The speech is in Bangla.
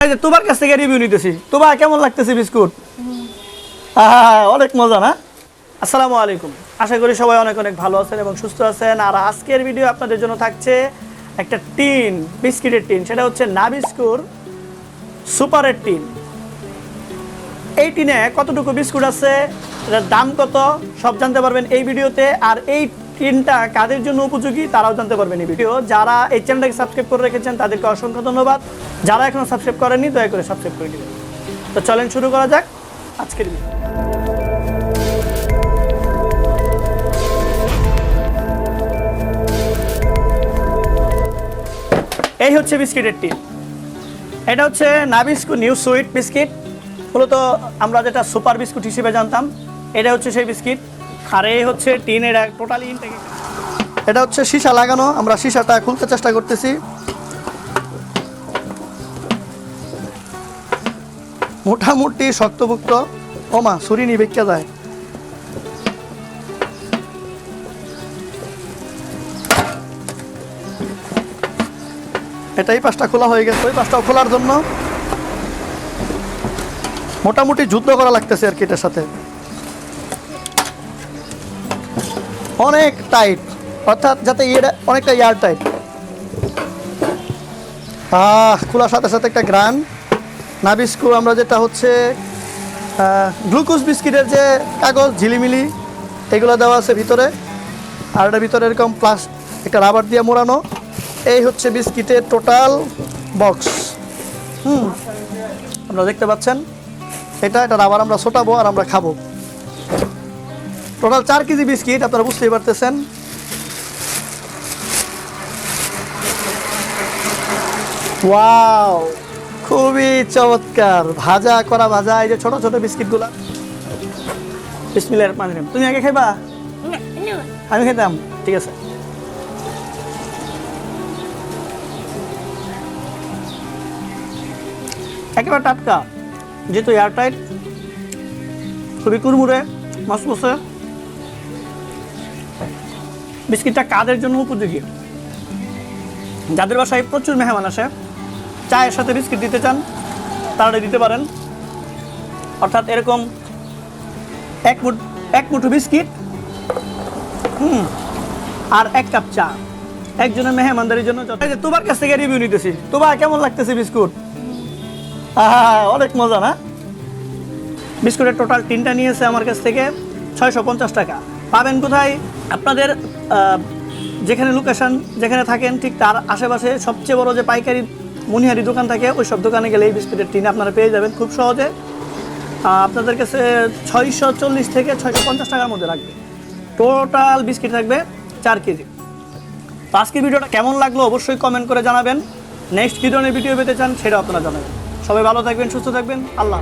তোমার কাছ থেকে রিভিউ নিতেছি। তোমার কেমন লাগতেছে বিস্কুট? অনেক মজা না? আসসালামু আলাইকুম। আশা করি সবাই অনেক অনেক ভালো আছেন এবং সুস্থ আছেন। আর আজকের ভিডিও আপনাদের জন্য থাকছে একটা টিন, বিস্কিটের টিন। সেটা হচ্ছে নাবিস্কুর সুপারের টিন। এই টিনে কতটুকু বিস্কুট আছে? এটার দাম কত? সব জানতে পারবেন এই ভিডিওতে আর এই টিনটা কাদের জন্য উপযোগী তারাও জানতে পারবেন এই ভিডিও। যারা এই চ্যানেলটাকে সাবস্ক্রাইব করে রেখেছেন, তাদেরকে অসংখ্য ধন্যবাদ। যারা এখনও সাবস্ক্রাইব করেননি, দয়া করে সাবস্ক্রাইব করে দিবেন। তো চলেন শুরু করা যাক আজকের ভিডিও। এই হচ্ছে বিস্কিটের টিন এটা হচ্ছে নাবিস্কু নিউ সুইট বিস্কিট। মূলত আমরা যেটা সুপার বিস্কুট হিসেবে জানতাম, এটা হচ্ছে সেই বিস্কিট। এই হচ্ছে টিন এটা টোটালি এটা হচ্ছে সীসা লাগানো, আমরা সীসাটা খুলতে চেষ্টা করতেছি। মোটামুটি শক্তভুক্ত। ওমা সুরিনি বেঁকে যায়। এটাই পাঁচটা খোলা হয়ে গেছে, ওই পাঁচটাও খোলার জন্য। মোটামুটি যুদ্ধ করা লাগতেছে আর কি এটার সাথে। অনেক টাইট অর্থাৎ যাতে এটা অনেকটা এয়ার টাইট আহ খোলার সাথে সাথে একটা গ্রান। নাবিস্কু আমরা যেটা হচ্ছে গ্লুকোজ বিস্কিটের যে কাগজ, ঝিলিমিলি, এগুলো দেওয়া আছে ভিতরে। আর এটার ভিতরে এরকম প্লাস একটা রাবার দিয়ে মোড়ানো। এই হচ্ছে বিস্কিটের টোটাল বক্স হুম, আপনারা দেখতে পাচ্ছেন? এটা এটা রাবার আমরা ছোটাবো আর আমরা খাব। টোটাল চার কেজি বিস্কিট আপনারা বুঝতেই পারতেছেন। ওয়াও খুবই চমৎকার। ভাজা করা ভাজা এই যে ছোট ছোট বিস্কিটগুলা। বিসমিল্লাহির রহমানির রহিম। তুমি আগে খাইবা? আমি খেতাম। ঠিক আছে। একেবারে টাটকা। যেহেতু এয়ারটাইট খুবই কুরমুরে মসমসে বিস্কিটটা কাদের জন্য উপযোগী? যাদের বাসায় প্রচুর মেহমান আসে চায়ের সাথে বিস্কিট দিতে চান তারা দিতে পারেন। অর্থাৎ এরকম এক মুঠ এক মুঠো বিস্কিট হুম আর এক কাপ চা। একজনের মেহমানদারির জন্য তোমার কাছ থেকে রিভিউ নিতেছি। তোমার কেমন লাগতেছে বিস্কুট? আহা, অনেক মজা না? বিস্কুটের টোটাল তিনটা নিয়েছে আমার কাছ থেকে ছয়শো পঞ্চাশ টাকা। পাবেন কোথায়? আপনাদের যেখানে লোকেশান যেখানে থাকেন, ঠিক তার আশেপাশে সবচেয়ে বড় যে পাইকারি মনিহারি দোকান থাকে, ওই সব দোকানে গেলে এই বিস্কুটের টিন আপনারা পেয়ে যাবেন খুব সহজে। আপনাদের কাছে ছয়শো চল্লিশ থেকে ছয়শো পঞ্চাশ টাকার মধ্যে লাগবে। টোটাল বিস্কিট থাকবে চার কেজি। তো আজকের ভিডিওটা কেমন লাগল অবশ্যই কমেন্ট করে জানাবেন। নেক্সট কী ধরনের ভিডিও পেতে চান সেটা আপনারা জানাবেন। সবাই ভালো থাকবেন, সুস্থ থাকবেন। আল্লাহ।